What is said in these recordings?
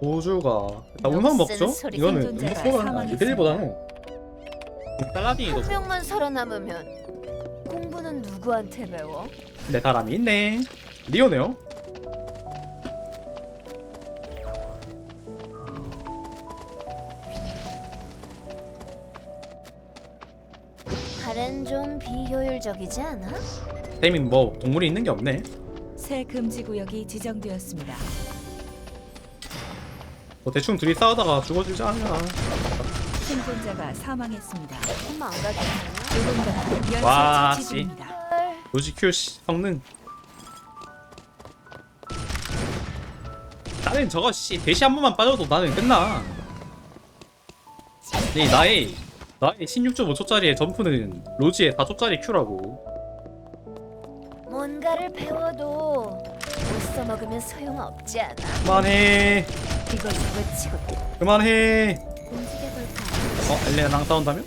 우주가 나 운석 먹죠? 소리 이거는 생존자가 운석보다는 사망했습니다. 이들보다는 달라딩이도 한 명만 살아남으면 공부는 누구한테 배워? 내 사람이 있네 리오네요 발엔 좀 비효율적이지 않아? 쌤이 뭐 동물이 있는 게 없네 새 금지 구역이 지정되었습니다. 뭐 대충 둘이 싸우다가 죽어주지 않나. 생존자가 사망했습니다. 누군가 와, 처치 씨. 로지큐 씨 성능. 나는 저거 씨 대시 한 번만 빠져도 나는 끝나. 이 나의 나의 16.5초짜리의 점프는 로지의 4초짜리 큐라고. 뭔가를 배워도 못 써먹으면 소용없지 않아. 그만해 이걸 외치고 그만해 움직여볼까? 어 엘레나랑 싸운다면?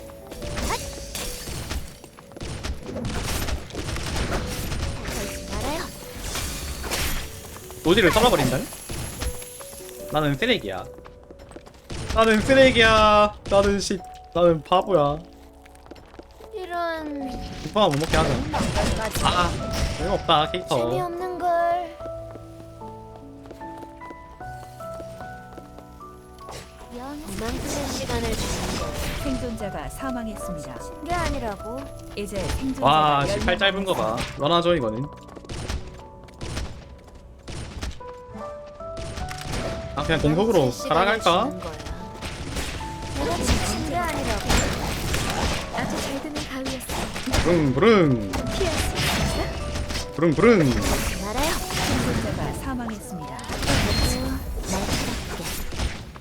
걸지 말아요. 로지를 썰어버린다면? 나는 쓰레기야 나는 쓰레기야 나는 씨 나는 바보야 이런 국방아 못 먹게 하자 아 소용없다 캐릭터 재미없는 시간을 주는 거. 생존자가 사망했습니다. 게 아니라고. 이제 생존자가 와, 열18 짧은 거 봐. 원하죠, 이거는. 아, 그냥 공속으로 갈아갈까? 내가 지친 게 아니라고. 아주 잘 드는 가위였어. 부릉 부릉, 피할 수 있어. 부릉 부릉. 말아요. 생존자가 사망했습니다. 날카롭게.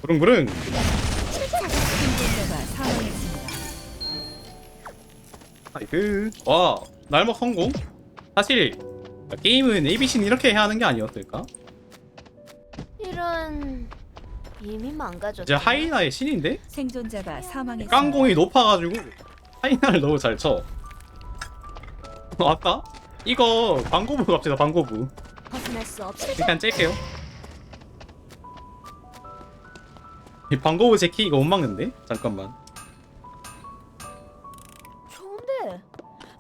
부릉 부릉. 아이그. 와, 날먹 성공? 사실, 게임은 ABC는 이렇게 해야 하는 게 아니었을까? 이런 이미 망가졌다. 이제 하이나의 신인데? 생존자가 사망했습니다. 깡공이 높아가지고, 하이나를 너무 잘 쳐. 아까? 이거, 방고부 갑시다, 방고부. 벗어날 수 없을 일단 짤게요. 이 방고브 제키 이거 못 막는데? 잠깐만.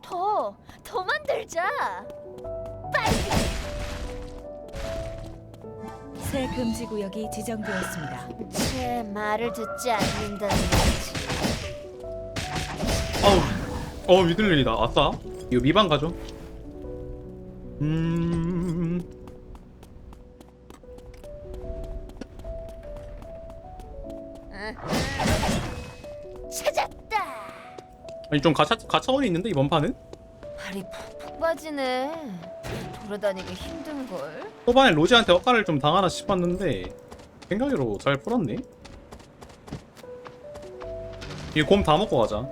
더 더 만들자. 새 금지 구역이 지정되었습니다. 제 말을 듣지 않는다는 거지. 아우, 어 미들리다. 아싸. 이거 미방 가죠. 음, 찾았다. 아니 좀 가차 가차원이 있는데 이번 판은? 발이 푹푹 빠지네. 돌아다니기 힘든 걸. 초반에 로지한테 엇갈을 좀 당하나 싶었는데 생각으로 잘 풀었네. 이곰 다 먹고 가자.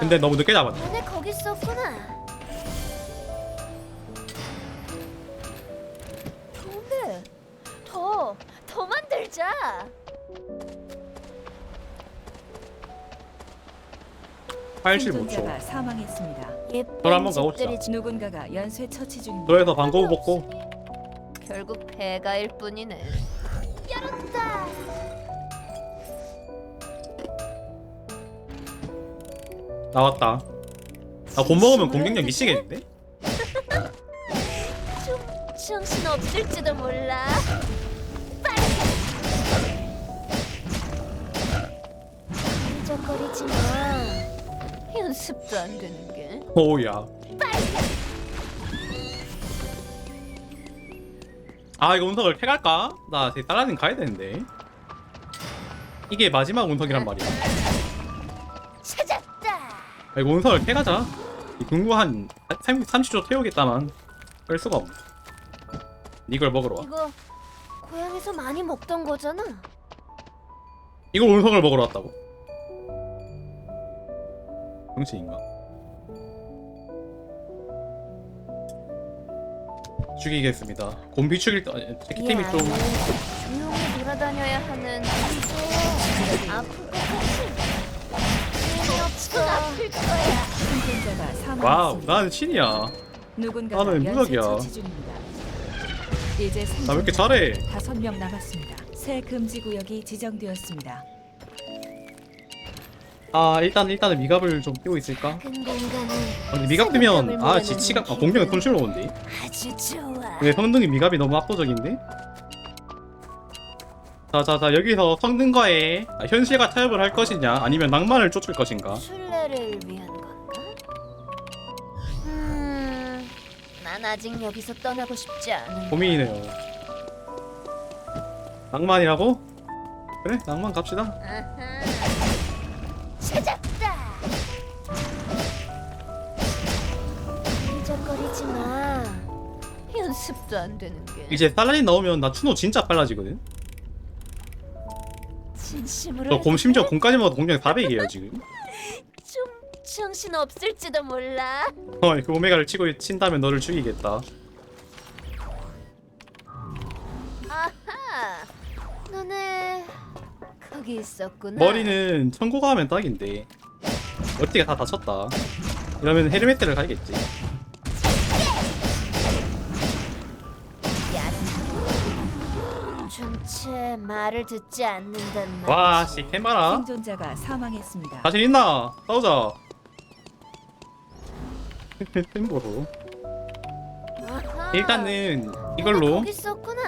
근데 너무 늦게. 너네 생존자가 85초. 사망했습니다. 예쁜 돌아 한번 가봅시다. 집들이 지- 누군가가 연쇄 처치 중입니다. 너에서 방고브 먹고 결국 배가일 뿐이네. 열었다. 나왔다. 나곰 먹으면 공격력 미치겠는데? 좀 정신 없을지도 몰라. 휘적거리지 마. 연습도 안 되는 게. 오우야. 아 이거 운석을 패갈까? 나 제 딸라는 가야 되는데. 이게 마지막 운석이란 말이야. 찾았다. 아, 이거 운석을 패가자. 이 궁구 한 30초 태우겠다만 뺄 수가 없네. 이걸 먹으러 와. 이거 고향에서 많이 먹던 거잖아. 이걸 운석을 먹으러 왔다고? 정신인가? 죽이겠습니다. 곰비 죽일 때 제키템이 이좀 안에 조용히 돌아다녀야 하는 좀 아플 것. 아플 거야. 생존자가 와우 사망했습니다. 난 신이야. 누군가가 아, 나왜 연쇄 무적이야? 처치 중입니다. 이제 나 왜 이렇게 잘해? 다섯 명 남았습니다. 새 금지 구역이 지정되었습니다. 아 일단 일단은 미갑을 좀 끼고 있을까? 큰 아, 근데 미갑 뜨면 아 지치가 아 공격이 손실로운데 아주 좋아. 왜 성능이 미갑이 너무 압도적인데? 자자자 여기서 성능과의 아, 현실과 타협을 할 것이냐 아니면 낭만을 쫓을 것인가 순례를 위한 건가? 음, 난 아직 여기서 떠나고 싶지 않은. 고민이네요 낭만이라고? 그래 낭만 갑시다 아하. 찾았다. 끈적거리지 마. 연습도 안 되는 게. 이제 살라딘 나오면 나 추노 진짜 빨라지거든 진심으로. 저 곰 심지어 곰까지 먹어도 공격 400이에요 지금 좀 정신 없을지도 몰라. 어, 그 오메가를 치고 친다면 너를 죽이겠다 거기 있었구나. 머리는 천고가 하면 딱인데 어떻게 다 다쳤다 이러면 헤르메트를 가야겠지 야. 좀채 말을 듣지 않는단 말이지. 와씨 해마라 생존자가 사망했습니다. 자신 있나? 싸우자 템보로 아하. 일단은 이걸로 거기 있었구나.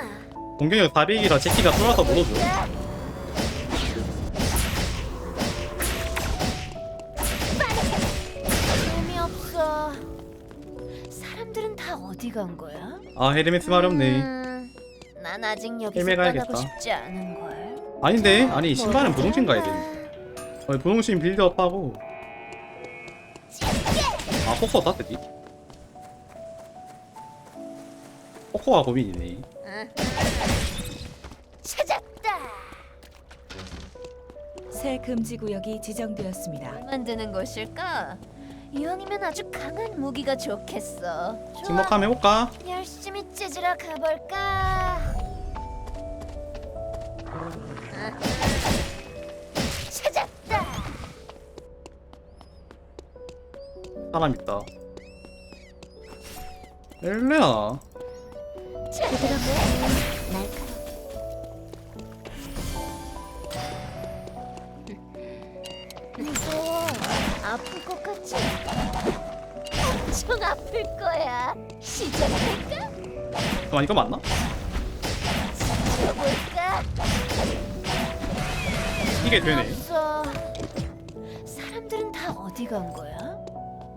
공격력 400이라 제키가 못 오죠 어디 간 거야? 아 헤르메스 마렵네 음, 난 아직 여기서 가야겠다. 떠나고 싶지 않은 걸. 아닌데 아니 신발은 부동신 가야 돼 어, 부동신 빌드업 하고 아 코코 따뜻이 코코가 고민이네 찾았다. 새 금지 구역이 지정되었습니다. 만드는 것일까? 이왕이면 아주 강한 무기가 좋겠어. 좋아. 침묵함 해볼까? 열심히 찢으러 가볼까? 아하. 찾았다. 사람 있다 엘레나 부드럽고 날 아플 것 같지? 엄청 아플 거야. 시작할까? 잠깐 이거 맞나? 지켜볼까? 이게 되네 없어. 사람들은 다 어디 간 거야?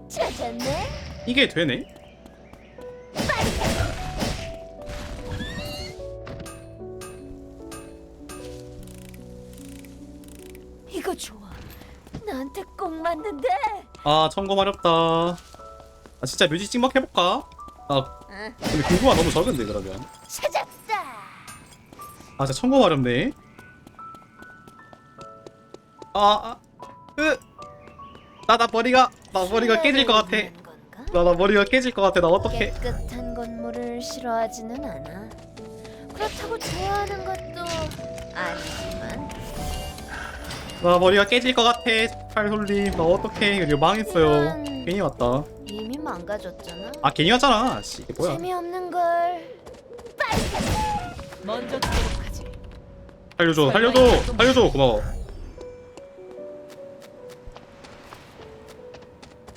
찾았네? 이게 되네 이거 좋아. 나한테 꼭 맞는데. 아 청고 마렵다 아 진짜 뮤직 찍먹 해볼까? 아 응, 근데 궁금한 너무 적은데 그러면 찾았다. 아 진짜 청고 마렵네 아, 아으나나 머리가 나 머리가 깨질 것 같아 신뢰를 위한 건가? 나 나 머리가 깨질 것 같아 나 어떡해 깨끗한 건물을 싫어하지는 않아. 그렇다고 좋아하는 것도 아니지만 나 머리가 깨질 것 같아 팔솔님 나 어떡해 이거 망했어요 난- 괜히 왔다 이미 망가졌잖아. 아 괜히 왔잖아 씨 이게 뭐야 재미없는 걸. 먼저 도록 하지. 살려줘 살려줘 살려줘 고마워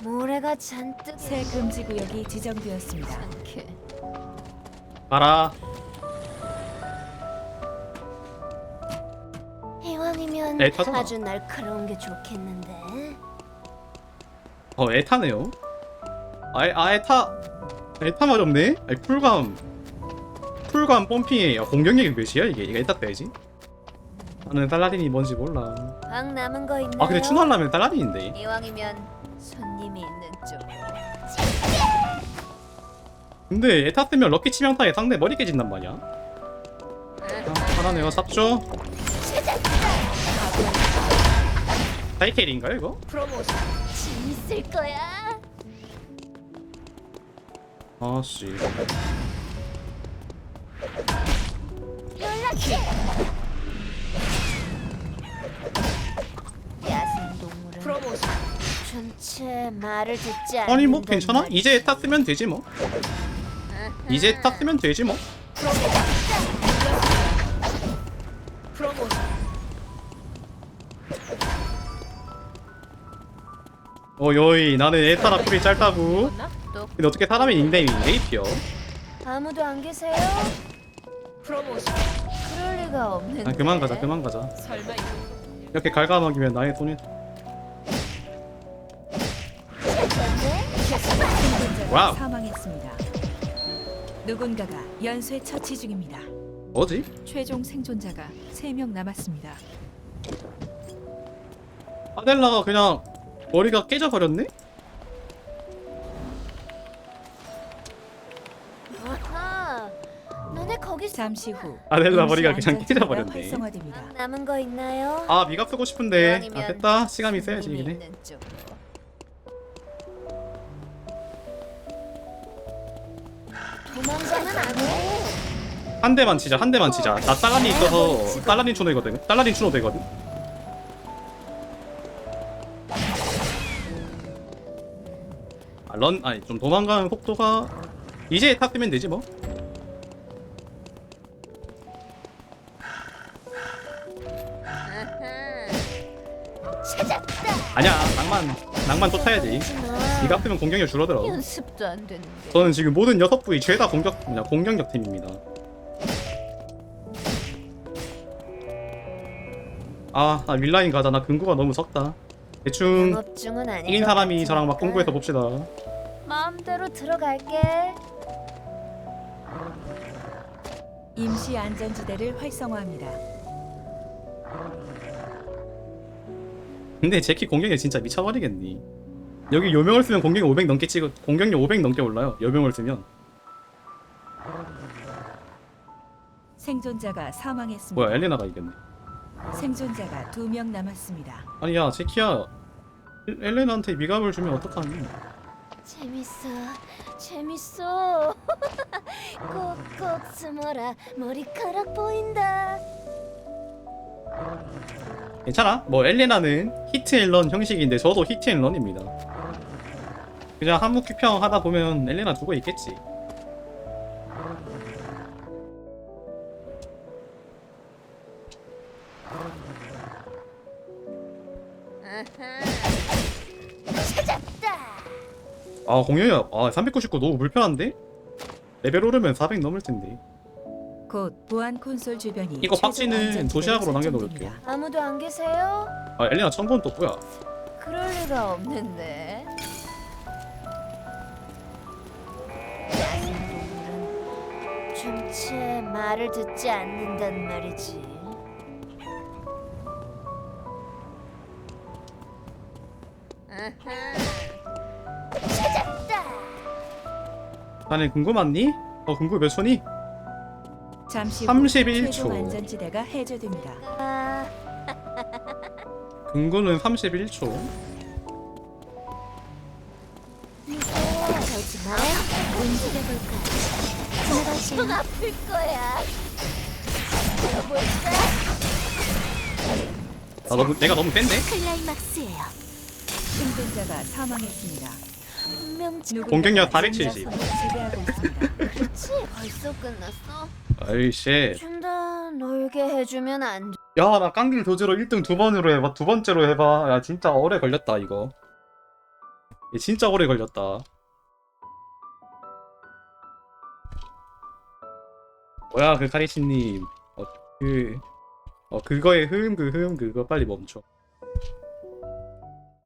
모래가 잔뜩 새 금지 구역이 지정되었습니다. 가라 이왕이면 네, 타잖아. 아주 날카로운 게 좋겠는데. 어 에타네요. 아, 에- 아 에타 에타 마렵네? 아니 쿨감 쿨감 펌핑에 아, 공격력이 몇이야 이게? 이거 에타 때지. 나는 달라딘이 뭔지 몰라. 방 남은 거 있나요? 아 근데 춘하려면 달라딘인데. 이왕이면 손님이 있는 쪽. 근데 에타 뜨면 럭키 치명타에 상대 머리 깨진단 말이야. 아, 하나네요. 삽죠 다이캐리인가요 이거? 프로모션 재밌을 거야. 아씨 연락해. 야생 동물은 프로모션 전체 말을 듣지 않는 아니 뭐 괜찮아? 이제 에타 쓰면 되지 뭐 이제 에타 쓰면 되지 뭐 어 여이 나는 에타라 풀이 짧다고 근데 어떻게 사람의 닉네임이 레이피어 아무도 안 계세요? 프로모션. 그럴 리가 없는데. 아 그만 가자 그만 가자 설마 이렇게 갉아먹이면 나의 손이 와우. 사망했습니다. 누군가가 연쇄 처치 중입니다. 뭐지? 최종 생존자가 3명 남았습니다. 아델라가 그냥 머리가 깨져버렸네? 아하. 너네 거기서 잠시 후 아델라 머리가 그냥 깨져버렸네 활성화됩니다. 남은 거 있나요? 아 미각 쓰고 싶은데 아 됐다 시간이 있어야지 쪽으로. 도망가면 안 돼. 한 대만 치자 한 대만 치자 나 딸란이 있어서 딸란이 추노 되거든 딸란이 추노 되거든 아, 런 아니 좀 도망가는 속도가 이제 탑 뜨면 되지 뭐. 찾았다. 아니야 낭만 낭만 또 타야지 하지마. 니가 뜨면 공격력 줄어들어 연습도 안 되는데. 저는 지금 모든 여섯 부위 죄다 공격 그냥 공격력 팀입니다 아, 나 윌라인 가자. 나 근구가 너무 적다. 대충 영업 중은 아닌 이긴 것 사람이 저랑 막 공구해서 봅시다. 마음대로 들어갈게. 임시 안전지대를 활성화합니다. 근데 제키 공격이 진짜 미쳐버리겠니? 여기 요명을 쓰면 공격이 500 넘게 찍어 공격력 500 넘게 올라요. 요명을 쓰면 생존자가 사망했습니다. 뭐야 엘레나가 이겼네. 생존자가 2명 남았습니다. 아니 야 제키야 엘- 엘레나한테 미감을 주면 어떡하니? 재밌어, 재밌어. 꼭꼭 숨어라, 머리카락 보인다. 괜찮아. 뭐 엘레나는 히트앤런 형식인데 저도 히트앤런입니다. 그냥 한묵휘평 하다 보면 엘레나 두고 있겠지. 찾았 아 공격력 아399 너무 불편한데? 레벨 오르면 400 넘을 텐데. 곧 보안 콘솔 주변이 이거 박쥐는 도시락으로. 남겨놓을게요. 아무도 안 계세요? 아 엘레나 청본 또 뭐야? 그럴 리가 없는데. 전체 말을 듣지 않는단 말이지. 아하. 나는 궁금하니? 어 궁금 몇 초니? 잠시 후 31 최종 초. 안전지대가 해제됩니다. 아, 궁금은 31초. 걸지 마. 움직여볼까? 엄청 아플 거야. 볼까? 나 너무 내가 너무 센데? 클라이막스예요. 생존자가 사망했습니다. 공격력 용자 470. 선을 지배하고 있습니다. 그렇지. 벌써 끝났어. 아이씨. 놀게 해주면 안 돼. 야 나 깡길 도주로 1등 두 번으로 해봐 두 번째로 해봐 야 진짜 오래 걸렸다 이거 얘 진짜 오래 걸렸다 뭐야 그 카리시님 어, 그 어, 그거의 흐음 그 흐음 그거 빨리 멈춰